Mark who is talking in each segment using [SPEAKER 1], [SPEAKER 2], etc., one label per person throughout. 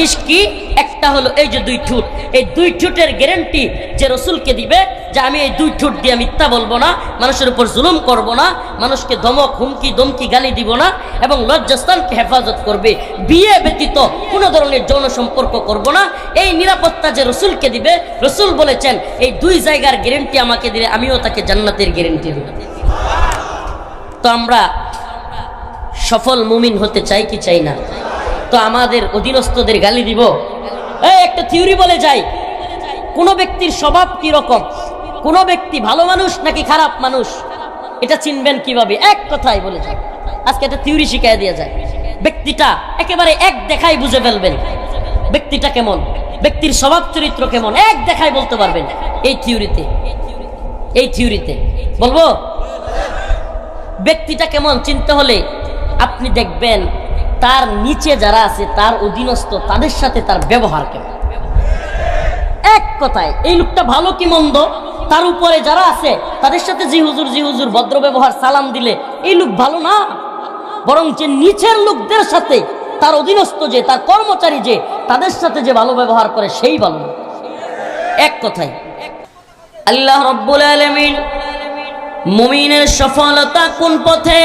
[SPEAKER 1] জিনিস কি? একটা হলো এই যে দুই ঠুট। এই দুই ঠুটের গ্যারেন্টি যে রসুলকে দিবে যে আমি এই দুই ঠুট দিয়ে মিথ্যা বলব না, মানুষের উপর জুলুম করব না, মানুষকে ধমক, হুমকি দমকি গালি দিব না এবং লজ্জাস্থানকে হেফাজত করবে। বিয়ে ব্যতীত কোনো ধরনের যৌন সম্পর্ক করব না। এই নিরাপত্তা যে রসুলকে দিবে, রসুল বলেছেন, এই দুই জায়গার গ্যারেন্টি আমাকে দিলে আমিও তাকে জান্নাতের গ্যারেন্টি দেব। তো আমরা সফল মুমিন হতে চাই কি চাই না? তো আমাদের অধীনস্থদের গালি দিব। একটা থিওরি বলে যাই। কোন ব্যক্তির স্বভাব কি রকম কোন ব্যক্তি ভালো মানুষ নাকি খারাপ মানুষ? এটা চিনবেন কীভাবে? এক কথাই বলে যাই। আজকে একটা থিওরি শিখাই দিয়ে যায় ব্যক্তিটা একেবারে এক দেখাই বুঝে ফেলবেন। ব্যক্তিটা কেমন? ব্যক্তির স্বভাব চরিত্র কেমন? এক দেখাই বলতে পারবেন এই থিওরিতে। এই থিওরিতে। বলব? ব্যক্তিটা কেমন? চিনতে হলে আপনি দেখবেন তার নিচে যারা আছে, তার অধীনস্থ, তাদের সাথে তার ব্যবহার কেমন? এক কথায়, এই লোকটা ভালো কি মন্দ? তার উপরে যারা আছে, তাদের সাথে জি হুজুর জি হুজুর, ভদ্র ব্যবহার, সালাম দিলে এই লোক ভালো না? বরং যে নিচের লোকদের সাথে, তার অধীনস্থ যে, তার কর্মচারী যে, তাদের সাথে যে ভালো ব্যবহার করে, সেই ভালো। এক কথায়, আল্লাহ রব্বুল আলমিন মুমিনের সফলতা কোন পথে?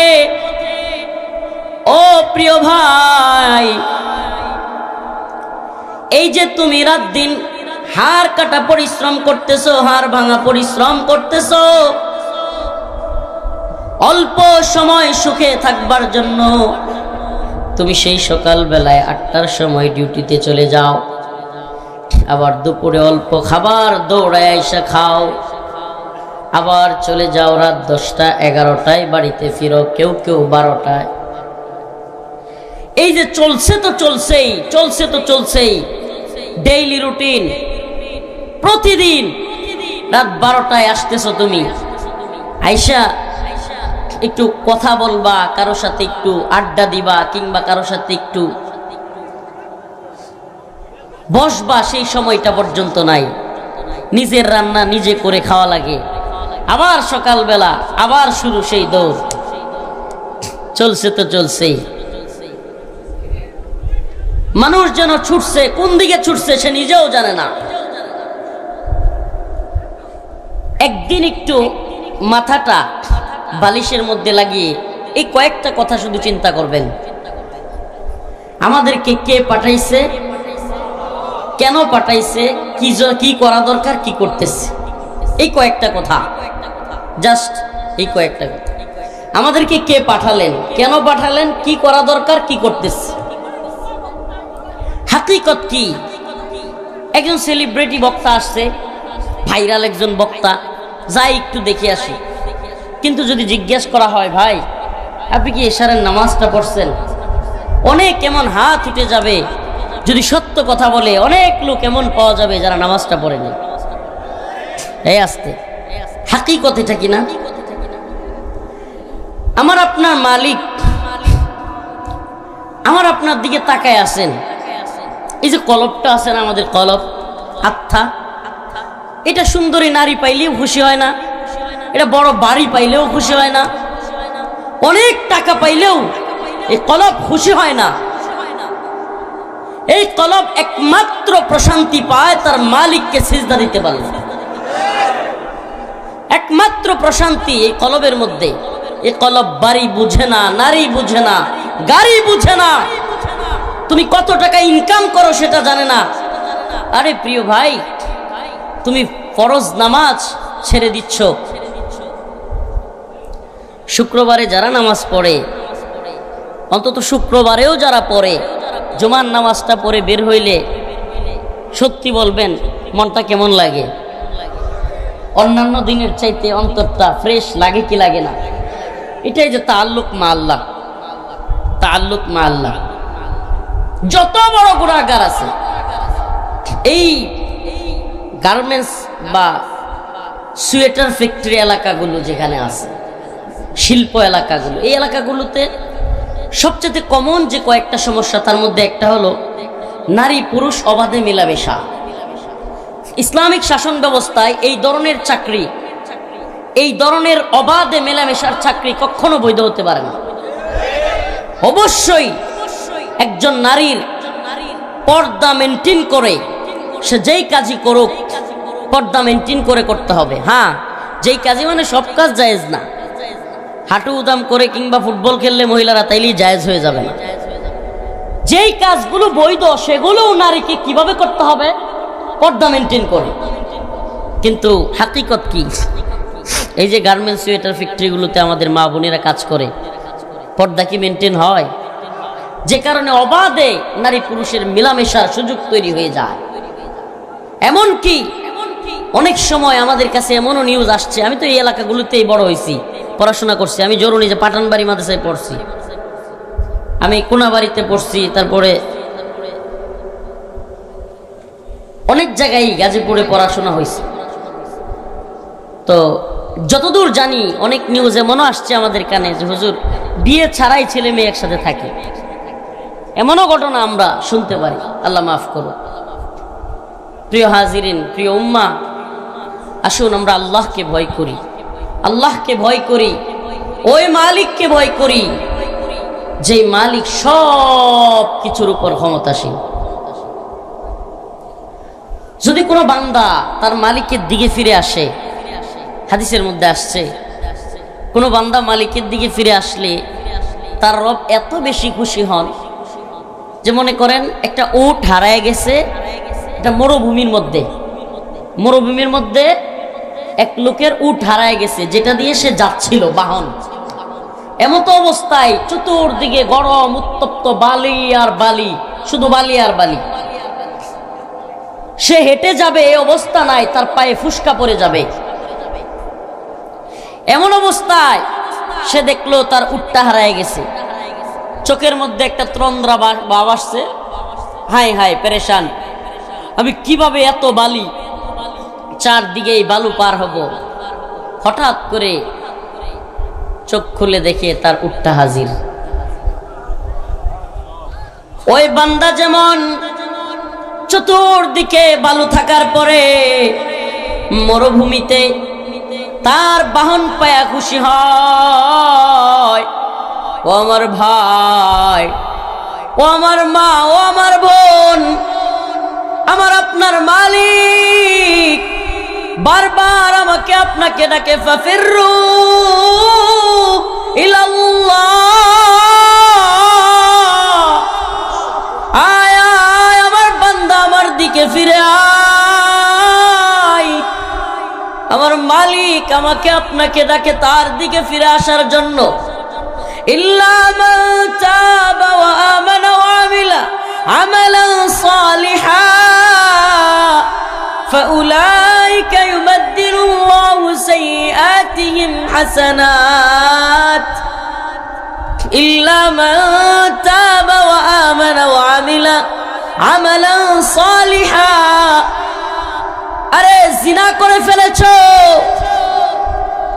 [SPEAKER 1] প্রিয় ভাই, এই যে তুমি রাত দিন হাড় কাটা পরিশ্রম করতেছো, হাড় ভাঙা পরিশ্রম করতেছো, অল্প সময় সুখে থাকবার জন্য তুমি সেই সকাল বেলায় আটটার সময় ডিউটিতে চলে যাও। আবার দুপুরে অল্প খাবার দৌড়ায় এসে খাও। আবার চলে যাও রাত দশটা এগারোটায়, বাড়িতে ফিরো কেউ কেউ বারোটায়। এই যে চলছে তো চলছেই, চলছে তো চলছেই। ডেইলি রুটিন প্রতিদিন রাত বারোটায় আসতেছো তুমি। আইসা একটু কথা বলবা, কারও সাথে একটু আড্ডা দিবা, কিংবা কারও সাথে একটু বসবা, সেই সময়টা পর্যন্ত নাই। নিজের রান্না নিজে করে খাওয়া লাগে। আবার সকালবেলা, আবার শুরু সেই দৌড়। চলছে তো চলছেই। মানুষ যেন ছুটছে, কোন দিকে ছুটছে সে নিজেও জানে না। একদিন একটু মাথাটা বালিশের মধ্যে লাগিয়ে এই কয়েকটা কথা শুধু চিন্তা করবেন। আমাদেরকে কে পাঠাইছে, কেন পাঠাইছে, কি কি করা দরকার, কি করতেছে? এই কয়েকটা কথা। জাস্ট এই কয়েকটা কথা। আমাদেরকে কে পাঠালেন, কেন পাঠালেন, কি করা দরকার, কি করতেছে? হাকিকত কি? একজন সেলিব্রিটি বক্তা আসছে ভাইরাল একজন বক্তা, যাই একটু দেখে আসি। কিন্তু যদি জিজ্ঞেস করা হয়, ভাই, আপনি কি এশারের নামাজটা পড়ছেন? অনেক এমন হাত উঠে যাবে, যদি সত্য কথা বলে, অনেক লোক এমন পাওয়া যাবে যারা নামাজটা পড়েনি। এই আসতে। হাকিকত এটা কিনা? আমার আপনার মালিক, আমার আপনার দিকে তাকায় আছেন। এই যে কলপটা আছে না আমাদের কলপ, আত্মা, এটা সুন্দরী নারী পাইলেও খুশি হয় না, এটা বড় বাড়ি পাইলেও খুশি হয় না, অনেক টাকা পাইলেও এই কলব খুশি হয় না। এই কলব একমাত্র প্রশান্তি পায় তার মালিককে সিজদা দিতে পারলে। একমাত্র প্রশান্তি এই কলবের মধ্যে। এই কলব বাড়ি বুঝে না, নারী বুঝে না, গাড়ি বুঝে না। তুমি কত টাকা ইনকাম করো সেটা জানে না। আরে প্রিয় ভাই, তুমি ফরজ নামাজ ছেড়ে দিচ্ছ। শুক্রবারে যারা নামাজ পড়ে, অন্তত শুক্রবারেও যারা পড়ে, জুমার নামাজটা পড়ে বের হইলে সত্যি বলবেন, মনটা কেমন লাগে? অন্যান্য দিনের চাইতে অন্তরটা ফ্রেশ লাগে কি লাগে না? এটাই যে তাল্লুক মা আল্লাহ। তাল্লুক মা আল্লাহ। যত বড় গুণাগার আছে, এই গার্মেন্টস বা সুয়েটার ফ্যাক্টরি এলাকাগুলো যেখানে আছে, শিল্প এলাকাগুলো, এই এলাকাগুলোতে সবচেয়ে কমন যে কয়েকটা সমস্যা, তার মধ্যে একটা হলো নারী পুরুষ অবাধে মেলামেশা। ইসলামিক শাসন ব্যবস্থায় এই ধরনের চাকরি, এই ধরনের অবাধে মেলামেশার চাকরি কখনো বৈধ হতে পারে না। অবশ্যই একজন নারীর পর্দা মেনটেন করে, সে যেই কাজই করুক, পর্দা মেনটেন করে করতে হবে। হ্যাঁ যেই কাজই মানে সব কাজ জায়েজ না। হাঁটু উদাম করে কিংবা ফুটবল খেললে মহিলারা তাইলেই জায়েজ হয়ে যাবে না। যেই কাজগুলো বৈধ, সেগুলোও নারীকে কীভাবে করতে হবে? পর্দা মেনটেন করে। কিন্তু হাকিকত কি? এই যে গার্মেন্টস সোয়েটার ফ্যাক্টরিগুলোতে আমাদের মা বোনেরা কাজ করে, পর্দা কি মেনটেন হয়? যে কারণে অবাধে নারী পুরুষের মেলামেশার সুযোগ তৈরি হয়ে যায়। এমন কি অনেক সময় আমাদের কাছে এমনও নিউজ আসছে, আমি তো এই এলাকাগুলোতেই বড় হয়েছি, পড়াশোনা করছি, আমি জরুরি যে পাঠানবাড়ি মাদ্রাসায় পড়ছি। আমি কোনাবাড়িতে পড়ছি, তারপরে অনেক জায়গায় গাজীপুরে পড়াশোনা হয়েছে। তো যতদূর জানি অনেক নিউজ এমনও আসছে আমাদের কানে যে হুজুর, বিয়ে ছাড়াই ছেলে মেয়ে একসাথে থাকে। এমনও ঘটনা আমরা শুনতে পারি। আল্লাহ মাফ করো প্রিয় হাজিরিন, প্রিয় উম্মা, আসুন আমরা আল্লাহকে ভয় করি। আল্লাহকে ভয় করি, ওই মালিককে ভয় করি যে মালিক সব কিছুর উপর ক্ষমতাসীন। যদি কোনো বান্দা তার মালিকের দিকে ফিরে আসে, হাদিসের মধ্যে আসছে, কোনো বান্দা মালিকের দিকে ফিরে আসলে তার রব এত বেশি খুশি হন যে মনে করেন একটা উট হারায় গেছে, এটা মরুভূমির মধ্যে। মরুভূমির মধ্যে এক লোকের উট হারায় গেছে, যেটা দিয়ে সে যাচ্ছিল বাহন। এমতো অবস্থায় চতুর্দিকে গরম, উত্তপ্ত বালি আর বালি, শুধু বালি আর বালি। সে হেঁটে যাবে, এ অবস্থা নাই, তার পায়ে ফুসকা পড়ে যাবে। এমন অবস্থায় সে দেখল তার উটটা হারায় গেছে। চোখের মধ্যে একটা ত্রন্দ্রা ভাব আসছে। হাই হাই পেরেশান। আমি কীভাবে এত বালি? চারদিকে এই বালু পার হব। হঠাৎ করে চোখ খুলে দেখে তার উটটা হাজির। ওই বান্দা যেমন চতুর্দিকে বালু থাকার পরে মরুভূমিতে তার বাহন পায়া খুশি হয়। ও আমার ভাই, ও আমার মা, ও আমার বোন, আমার আপনার মালিক, বারবার আমাকে আপনাকে ডাকে ফাফিরু ইলাল্লাহ। আয় আয়, আমার আমার দিকে ফিরে আমার মালিক আমাকে আপনাকে ডাকে তার দিকে ফিরে আসার জন্য। ইল্লা মান তাবা ওয়া আমানা ওয়া আমিলা আমালান সালিহা فأولئك يبدل الله سيئاتهم حسنات إلا من تاب وآمن وعمل عملا صالحا আরে জিনা করে ফেলেছ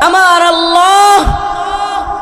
[SPEAKER 1] আমার আল্লাহ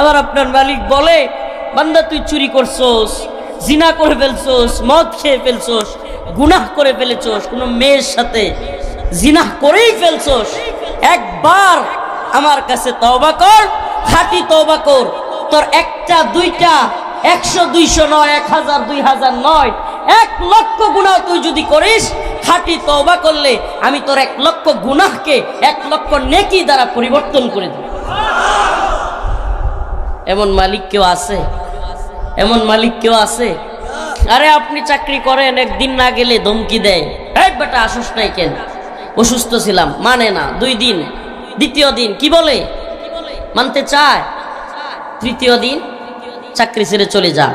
[SPEAKER 1] আবার আপনার মালিক বলে, বান্দা তুই চুরি করছোস, জিনা করে ফেলছোস, মদ খেয়ে ফেলছোস, গুনাহ করে ফেলেছস, কোনো মেয়ের সাথে জিনাহ করেই ফেলছোস, একবার আমার কাছে তওবা কর খাঁটি তওবা কর, তোর একটা, দুইটা, একশো, দুইশো নয়, এক হাজার, দুই হাজার নয়, এক লক্ষ গুনাহ তুই যদি করিস খাঁটি তওবা করলে আমি তোর এক লক্ষ গুনাহকে এক লক্ষ নেকি দ্বারা পরিবর্তন করে দেব। এমন মালিক কেউ আছে? এমন মালিক কেউ আছে? আরে আপনি চাকরি করেন, একদিন না গেলে ধমকি দেয়। বেটা, আসুস নাই কেন? অসুস্থ ছিলাম মানে না, দুই দিন। দ্বিতীয় দিন, কি বলে? মানতে চায়? তৃতীয় দিন, চাকরি ছেড়ে চলে যা।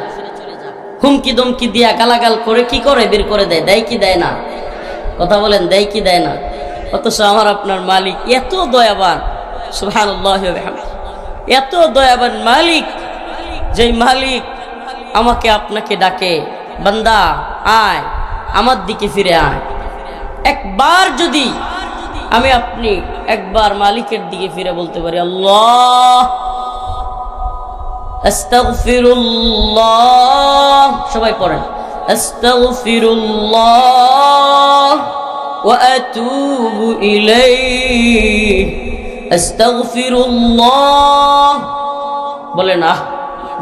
[SPEAKER 1] হুমকি দমকি দিয়া গালাগাল করে কি করে বের করে দেয়? দেয় কি দেয় না? কথা বলেন, দেয় কি দেয় না? অথচ আমার আপনার মালিক এত দয়াবান। সুহান এত দয়াবান মালিক, যেই মালিক আমাকে আপনাকে ডাকে, বান্দা, আয়, আমার দিকে ফিরে আয়। একবার যদি আমি আপনি একবার মালিকের দিকে ফিরে বলতে পারি, আল্লাহ সবাই পড়েন, আস্তাগফিরুল্লাহ ওয়া আতুবু ইলাইহি। আস্তাগফিরুল্লাহ। না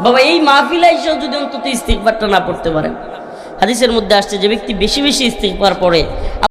[SPEAKER 1] বাবা, এই মাহফিলা এসেও যদি অন্তত ইস্তিকবারটা না পড়তে পারেন। হাদিসের মধ্যে আসছে যে ব্যক্তি বেশি বেশি ইস্তিকবার পড়ে।